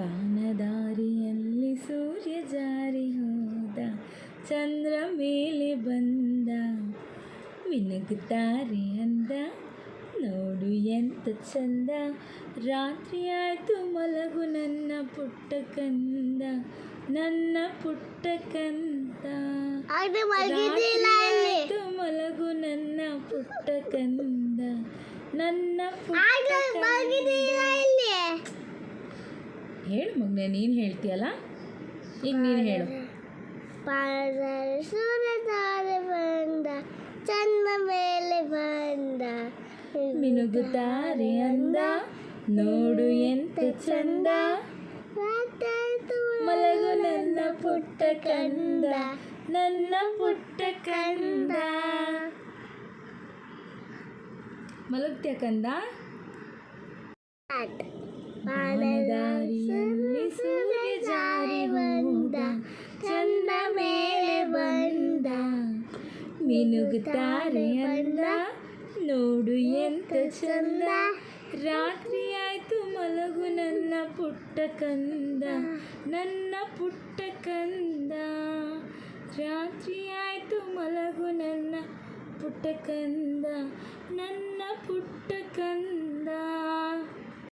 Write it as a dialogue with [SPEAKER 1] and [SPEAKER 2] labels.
[SPEAKER 1] ಬಾನದಾರಿಯಲ್ಲಿ ಸೂರ್ಯ ಜಾರಿ ಹೋದ ಚಂದ್ರ ಮೇಲೆ ಬಂದ. ಮಿನುಗುತ್ತಾರೆ ಅಂದ ನೋಡು ಎಂತ ಚಂದ. ರಾತ್ರಿ ಆಯ್ತು ಮಲಗು ನನ್ನ ಪುಟ್ಟ ಕಂದ ನನ್ನ ಪುಟ್ಟ ಕಂದ. ಮಲಗು ನನ್ನ ಪುಟ್ಟ ಕಂದ ನನ್ನ ಪುಟ್ಟ ಹೇಳು ಮಗ್ನೆ ನೀನು ಹೇಳ್ತೀಯಲ್ಲ? ಈಗ ನೀನು ಹೇಳು.
[SPEAKER 2] ಸೂರ್ಯತಾರೆ ಬಂದ ಚಂದ ಮೇಲೆ ಬಂದ.
[SPEAKER 1] ಮಿನುಗುತ್ತಾರೆ ಅಂದ ನೋಡು ಎಂತ ಚಂದ. ಮಲಗು ನನ್ನ ಪುಟ್ಟ ಕಂದ ನನ್ನ ಪುಟ್ಟ ಕಂದ. ಮಲಗ್ತೀಯ ಕಂದ? ಬಾನದಾರಿಯಲ್ಲಿ ಸೂರ್ಯ ಜಾರಿ ಬಂದ ಚಂದ ಮೇಲೆ ಬಂದ. ಮಿನುಗುತ್ತಾರೆ ಅಂದ, ನೋಡು ಎಂತ ಚಂದ. ರಾತ್ರಿ ಆಯ್ತು, ಮಲಗು ನನ್ನ ಪುಟ್ಟ ಕಂದ, ನನ್ನ ಪುಟ್ಟ ಕಂದ. ರಾತ್ರಿ ಆಯ್ತು, ಮಲಗು ನನ್ನ ಪುಟ್ಟ ಕಂದ, ನನ್ನ ಪುಟ್ಟ